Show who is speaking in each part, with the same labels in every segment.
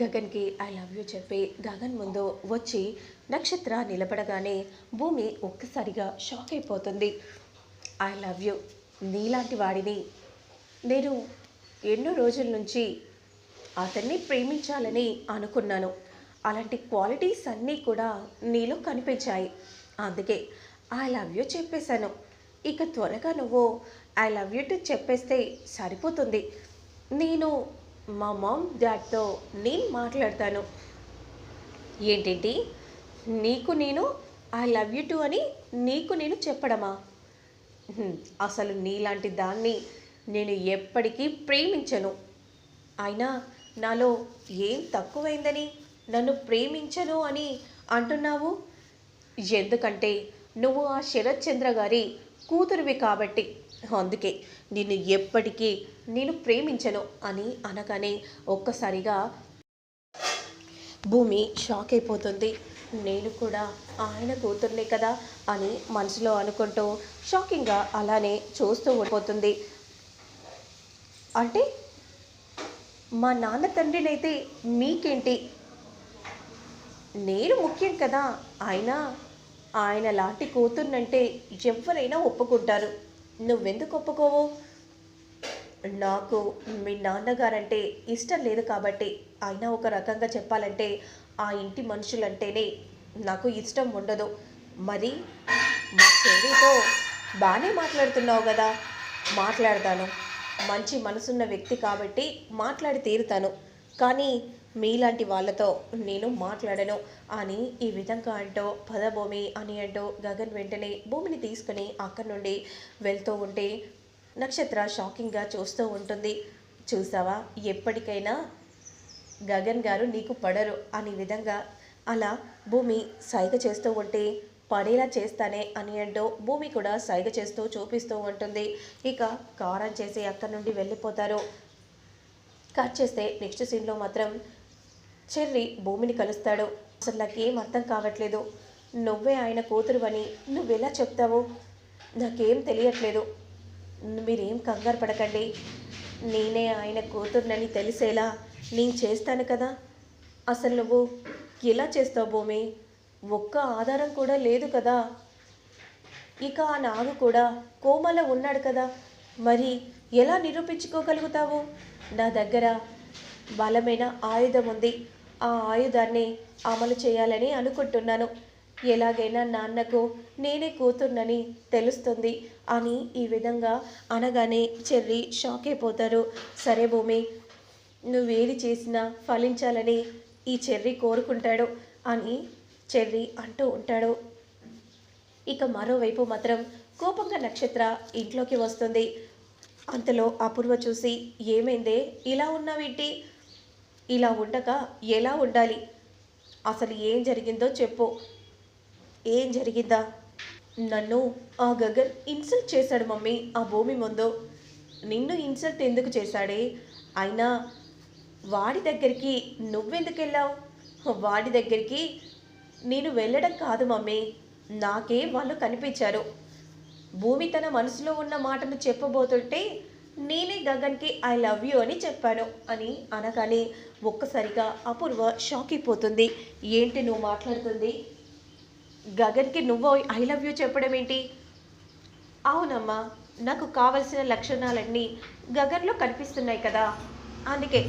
Speaker 1: గగన్కి I love you చెప్పి గగన్ ముందు వచ్చి నక్షత్ర నిలబడగానే భూమి ఒక్కసారిగా షాక్ అయిపోతుంది. ఐ లవ్ యూ నీలాంటి వాడిని నేను ఎన్నో రోజుల నుంచి అతన్ని ప్రేమించాలని అనుకున్నాను. అలాంటి క్వాలిటీస్ అన్నీ కూడా నీలో కనిపించాయి. అందుకే ఐ లవ్ యూ చెప్పేశాను. ఇక త్వరగా నువ్వు ఐ లవ్ యూ టు చెప్పేస్తే సరిపోతుంది. నేను మా మామ్ డాడ్తో నేను మాట్లాడతాను. ఏంటేంటి? నీకు నేను ఐ లవ్ యూ టు అని నీకు నేను చెప్పడమా? అసలు నీలాంటి దాన్ని నేను ఎప్పటికీ ప్రేమించను. అయినా నాలో ఏం తక్కువైందని నన్ను ప్రేమించను అని అంటున్నావు? ఎందుకంటే నువ్వు ఆ శరత్ చంద్ర గారి కూతురివి కాబట్టి. అందుకే నిన్ను ఎప్పటికీ నేను ప్రేమించను అని అనగానే ఒక్కసారిగా భూమి షాక్ అయిపోతుంది. నేను కూడా ఆయన కూతుర్నే కదా అని మనసులో అనుకుంటూ షాకింగ్గా అలానే చూస్తూ ఉండిపోతుంది. అంటే మా నాన్న తండ్రినైతే మీకేంటి? నేను ముఖ్యం కదా. ఆయన ఆయన లాంటి కూతుర్నంటే ఎవరైనా ఒప్పుకుంటారు. నువ్వెందుకు ఒప్పుకోవు? నాకు మీ నాన్నగారంటే ఇష్టం లేదు కాబట్టి అయినా ఒక రకంగా చెప్పాలంటే ఆ ఇంటి మనుషులంటేనే నాకు ఇష్టం ఉండదు. మరి మా చెల్లితో బాగానే మాట్లాడుతున్నావు కదా? మాట్లాడతాను. మంచి మనసున్న వ్యక్తి కాబట్టి మాట్లాడి తీరుతాను. కానీ మీలాంటి వాళ్ళతో నేను మాట్లాడను అని ఈ విధంగా అంటూ పదభూమి అని అంటూ గగన్ వెంటనే భూమిని తీసుకుని అక్కడి నుండి వెళ్తూ ఉంటే నక్షత్ర షాకింగ్గా చూస్తూ ఉంటుంది. చూసావా? ఎప్పటికైనా గగన్ గారు నీకు పడరు అనే విధంగా అలా భూమి సైగ చేస్తూ ఉంటే పడేలా చేస్తానే అని అంటూ భూమి కూడా సైగ చేస్తూ చూపిస్తూ ఉంటుంది. ఇక కారం చేసి అక్కడి నుండి వెళ్ళిపోతారు. కట్ చేస్తే నెక్స్ట్ సీన్లో మాత్రం చెర్రి భూమిని కలుస్తాడు. అసలు నాకేం అర్థం కావట్లేదు. నువ్వే ఆయన కూతురువని నువ్వెలా చెప్తావు? నాకేం తెలియట్లేదు. మీరేం కంగారు పడకండి. నేనే ఆయన కూతుర్నని తెలిసేలా నేను చేస్తాను కదా. అసలు నువ్వు ఎలా చేస్తావు భూమి? ఒక్క ఆధారం కూడా లేదు కదా. ఇక ఆ నాగు కూడా కోమలో ఉన్నాడు కదా. మరి ఎలా నిరూపించుకోగలుగుతావు? నా దగ్గర బలమైన ఆయుధం ఉంది. ఆ ఆయుధాన్ని అమలు చేయాలని అనుకుంటున్నాను. ఎలాగైనా నాన్నకు నేనే కూతుర్నని తెలుస్తుంది అని ఈ విధంగా అనగానే చెర్రి షాక్ అయిపోతారు. సరే భూమి నువ్వేది చేసినా ఫలించాలని ఈ చెర్రి కోరుకుంటాడు అని చెర్రి అంటూ ఉంటాడు. ఇక మరోవైపు మాత్రం కోపంగా నక్షత్ర ఇంట్లోకి వస్తుంది. అంతలో అపూర్వ చూసి ఏమైందే? ఇలా ఉన్నావేంటి? ఇలా ఉండక ఎలా ఉండాలి? అసలు ఏం జరిగిందో చెప్పు. ఏం జరిగిందా? నన్ను ఆ గగన్ ఇన్సల్ట్ చేశాడు మమ్మీ ఆ భూమి ముందు. నిన్ను ఇన్సల్ట్ ఎందుకు చేశాడే? అయినా వాడి దగ్గరికి నువ్వెందుకు వెళ్ళావు? వాడి దగ్గరికి నేను వెళ్ళడం కాదు మమ్మీ నాకే వాళ్ళు కనిపించారు. భూమి తన మనసులో ఉన్న మాటను చెప్పబోతుంటే నేనే గగన్కి ఐ లవ్ యూ అని చెప్పాను అని అనగానే ఒక్కసారిగా అపూర్వ షాక్ అయిపోతుంది. ఏంటి నువ్వు మాట్లాడుతుంది? గగన్కి నువ్వు ఐ లవ్ యూ చెప్పడం ఏంటి? అవునమ్మా నాకు కావలసిన లక్షణాలన్నీ గగన్లో కనిపిస్తున్నాయి కదా. అందుకే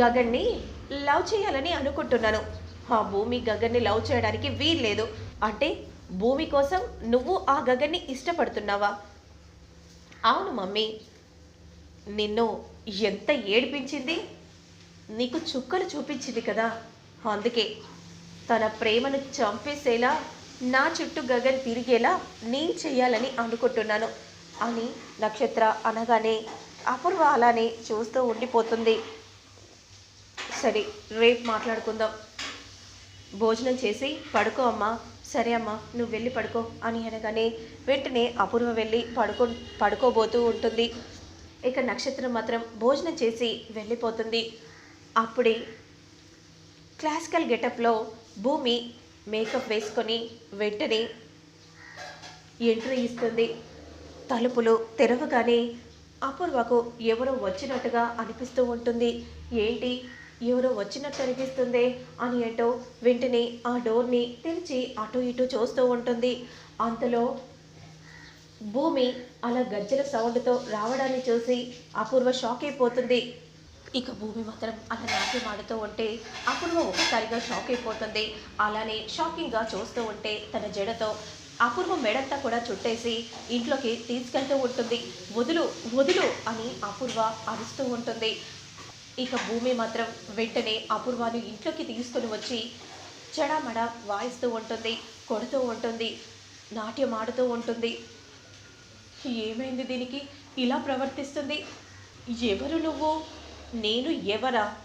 Speaker 1: గగన్ని లవ్ చేయాలని అనుకుంటున్నాను. ఆ భూమి గగన్ని లవ్ చేయడానికి వీల్లేదు. అంటే భూమి కోసం నువ్వు ఆ గగన్ని ఇష్టపడుతున్నావా? అవును మమ్మీ. నిన్ను ఎంత ఏడిపించింది? నీకు చుక్కలు చూపించింది కదా. అందుకే తన ప్రేమను చంపేసేలా నా చుట్టూ గగన్ తిరిగేలా నేను చేయాలని అనుకుంటున్నాను. అని నక్షత్ర అనగానే అపూర్వ అలానే చూస్తూ ఉండిపోతుంది. సరే రేపు మాట్లాడుకుందాం. భోజనం చేసి పడుకో అమ్మా. సరే అమ్మా నువ్వు వెళ్ళి పడుకో అని అనగానే వెంటనే అపూర్వ వెళ్ళి పడుకో పడుకోబోతూ ఉంటుంది. ఇక నక్షత్రం మాత్రం భోజనం చేసి వెళ్ళిపోతుంది. అప్పుడే క్లాసికల్ గెటప్లో భూమి మేకప్ వేసుకొని వెంటనే ఎంట్రీ ఇస్తుంది. తలుపులు తెరవగానే అపూర్వకు ఎవరో వచ్చినట్టుగా అనిపిస్తూ ఉంటుంది. ఏంటి? ఎవరో వచ్చినట్టు అనిపిస్తుంది అని ఏంటో వెంటనే ఆ డోర్ని తెరిచి అటు ఇటు చూస్తూ ఉంటుంది. అంతలో భూమి అలా గజ్జల సౌండ్తో రావడాన్ని చూసి అపూర్వ షాక్ అయిపోతుంది. ఇక భూమి మాత్రం అలా నాట్యం ఆడుతూ ఉంటే అపూర్వ ఒక్కసారిగా షాక్ అయిపోతుంది. అలానే షాకింగ్గా చూస్తూ ఉంటే తన జడతో అపూర్వ మెడంతా కూడా చుట్టేసి ఇంట్లోకి తీసుకెళ్తూ ఉంటుంది. వదులు వదులు అని అపూర్వ అరుస్తూ ఉంటుంది. ఇక భూమి మాత్రం వెంటనే అపూర్వాను ఇంట్లోకి తీసుకుని వచ్చి చెడమడ వాయిస్తూ ఉంటుంది కొడుతూ ఉంటుంది నాట్యం ఆడుతూ ఉంటుంది. ఏమైంది దీనికి? ఇలా ప్రవర్తిస్తుంది? ఎవరు నువ్వు? నేను ఎవరా?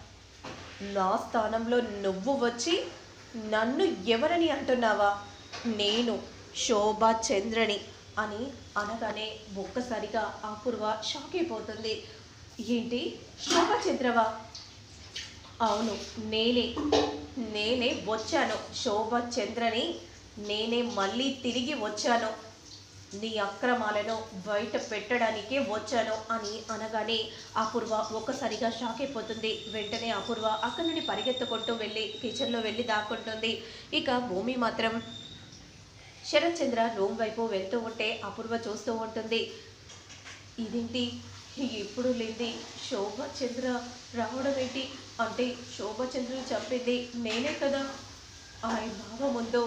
Speaker 1: నా స్థానంలో నువ్వు వచ్చి నన్ను ఎవరని అంటున్నావా? నేను శోభా చంద్రని అని అనగానే ఒక్కసారిగా అపూర్వ షాక్ అయిపోతుంది. ఏంటి? శోభా చంద్రవా? అవును నేనే. నేనే వచ్చాను. శోభా చంద్రని నేనే మళ్ళీ తిరిగి వచ్చాను. నీ అక్రమాలను బయట పెట్టడానికే వచ్చాను అని అనగానే అపూర్వ ఒక్కసారిగా షాక్ అయిపోతుంది. వెంటనే అపూర్వ అక్కడి నుండి పరిగెత్తుకుంటూ వెళ్ళి కిచెన్లో వెళ్ళి దాక్కుంటుంది. ఇక భూమి మాత్రం శరత్ చంద్ర రూమ్ వైపు వెళ్తూ ఉంటే అపూర్వ చూస్తూ ఉంటుంది. ఇదేంటి? ఎప్పుడు లేని శోభ చంద్ర రావడం ఏంటి? అంటే శోభ చంద్రుని చంపింది నేనే కదా. ఆయన బావ ముందు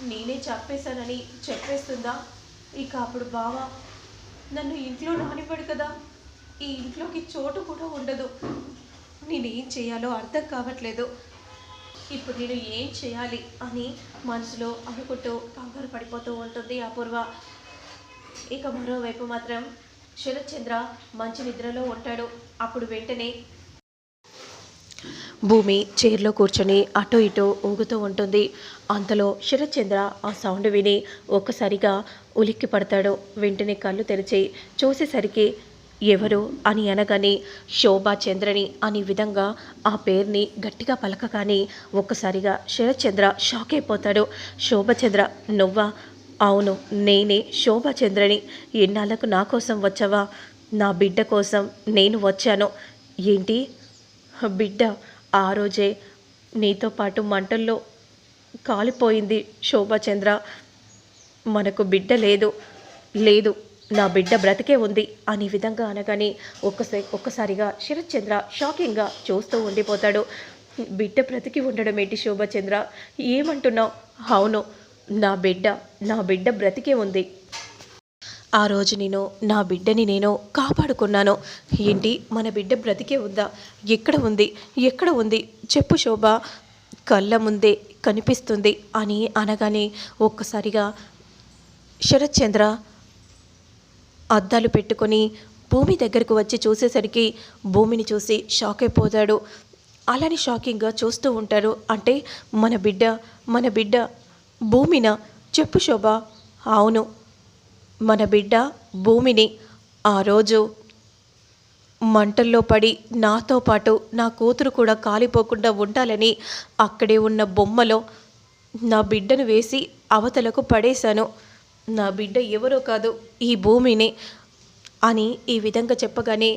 Speaker 1: నేనే చంపేశానని చెప్పేస్తుందా? ఇక అప్పుడు బావ నన్ను ఇంట్లో రానివ్వడు కదా. ఈ ఇంట్లోకి చోటు కూడా ఉండదు. నేనేం చేయాలో అర్థం కావట్లేదు. ఇప్పుడు నేను ఏం చేయాలి అని మనసులో అనుకుంటూ కంగారు పడిపోతూ ఉంటుంది అపూర్వ. ఇక మరోవైపు మాత్రం శరత్చంద్ర మంచి నిద్రలో ఉంటాడు. అప్పుడు వెంటనే భూమి చైర్లో కూర్చొని అటో ఇటో ఊగుతూ ఉంటుంది. అంతలో శరత్ ఆ సౌండ్ విని ఒక్కసారిగా ఉలిక్కి పడతాడు. వెంటనే కళ్ళు తెరిచి చూసేసరికి ఎవరు అని అనగానే శోభా చంద్రని అనే విధంగా ఆ పేరుని గట్టిగా పలకగానే ఒక్కసారిగా శరత్ షాక్ అయిపోతాడు. శోభచంద్ర నువ్వా? అవును నేనే శోభచంద్రని ఎన్నాళ్ళకు నా కోసం వచ్చావా? నా బిడ్డ కోసం నేను వచ్చాను. ఏంటి? బిడ్డ ఆ రోజే నీతో పాటు మంటల్లో కాలిపోయింది శోభచంద్ర మనకు బిడ్డ లేదు. లేదు నా బిడ్డ బ్రతికే ఉంది అనే విధంగా అనగానే ఒక్కసారి ఒక్కసారిగా శరత్చంద్ర షాకింగ్గా చూస్తూ ఉండిపోతాడు. బిడ్డ బ్రతికి ఉండడం ఏంటి శోభచంద్ర ఏమంటున్నావు? అవును నా బిడ్డ నా బిడ్డ బ్రతికే ఉంది. ఆ రోజు నేను నా బిడ్డని నేను కాపాడుకున్నాను. ఏంటి? మన బిడ్డ బ్రతికే ఉందా? ఎక్కడ ఉంది? ఎక్కడ ఉంది? చెప్పు శోభ. కళ్ళ ముందే కనిపిస్తుంది అని అనగానే ఒక్కసారిగా శరత్చంద్ర అద్దాలు పెట్టుకొని భూమి దగ్గరకు వచ్చి చూసేసరికి భూమిని చూసి షాక్ అయిపోతాడు. అలానే షాకింగ్గా చూస్తూ ఉంటారు. అంటే మన బిడ్డ మన బిడ్డ భూమిన? చెప్పు శోభ. అవును. మన బిడ్డ భూమిని ఆ రోజు మంటల్లో పడి నాతో పాటు నా కూతురు కూడా కాలిపోకుండా ఉండాలని అక్కడే ఉన్న బొమ్మలో నా బిడ్డను వేసి అవతలకు పడేశాను. నా బిడ్డ ఎవరో కాదు ఈ భూమిని అని ఈ విధంగా చెప్పగానే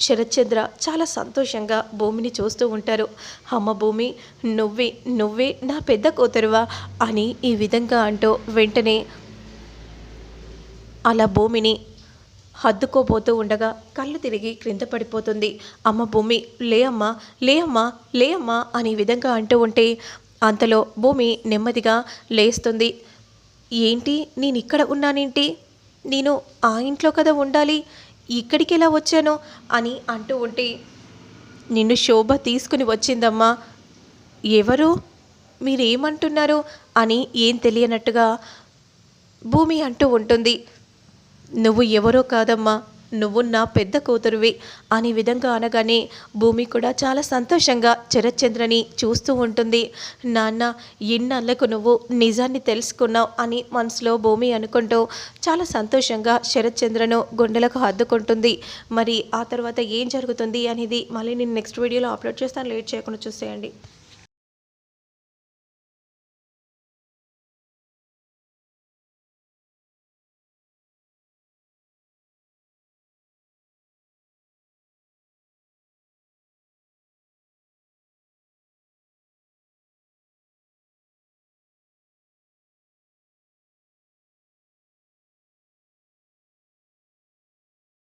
Speaker 1: శరత్చంద్ర చాలా సంతోషంగా భూమిని చూస్తూ ఉంటారు. అమ్మ భూమి నువ్వే నువ్వే నా పెద్ద కూతురువా? అని ఈ విధంగా అంటూ వెంటనే అలా భూమిని హద్దుకోబోతూ ఉండగా కళ్ళు తిరిగి క్రింద పడిపోతుంది. అమ్మ భూమి లే అమ్మా లే అమ్మా లే అమ్మా అనే విధంగా అంటూ ఉంటే అంతలో భూమి నెమ్మదిగా లేస్తుంది. ఏంటి? నేను ఇక్కడ ఉన్నానేంటి? నేను ఆ ఇంట్లో కదా ఉండాలి? ఇక్కడికి ఎలా వచ్చాను? అని అంటూ ఉంటే నిన్ను శోభ తీసుకుని వచ్చిందమ్మా. ఎవరు? మీరేమంటున్నారు? అని ఏం తెలియనట్టుగా భూమి అంటూ ఉంటుంది. నువ్వు ఎవరో కాదమ్మా నువ్వు నా పెద్ద కూతురువి అనే విధంగా అనగానే భూమి కూడా చాలా సంతోషంగా శరత్చంద్రని చూస్తూ ఉంటుంది. నాన్న ఇన్నాళ్ళకు నువ్వు నిజాన్ని తెలుసుకున్నావు అని మనసులో భూమి అనుకుంటూ చాలా సంతోషంగా శరత్చంద్రను గుండెలకు హద్దుకుంటుంది మరి ఆ తర్వాత ఏం జరుగుతుంది అనేది మళ్ళీ నేను నెక్స్ట్ వీడియోలో అప్లోడ్ చేస్తాను. లేట్ చేయకుండా చూసేయండి.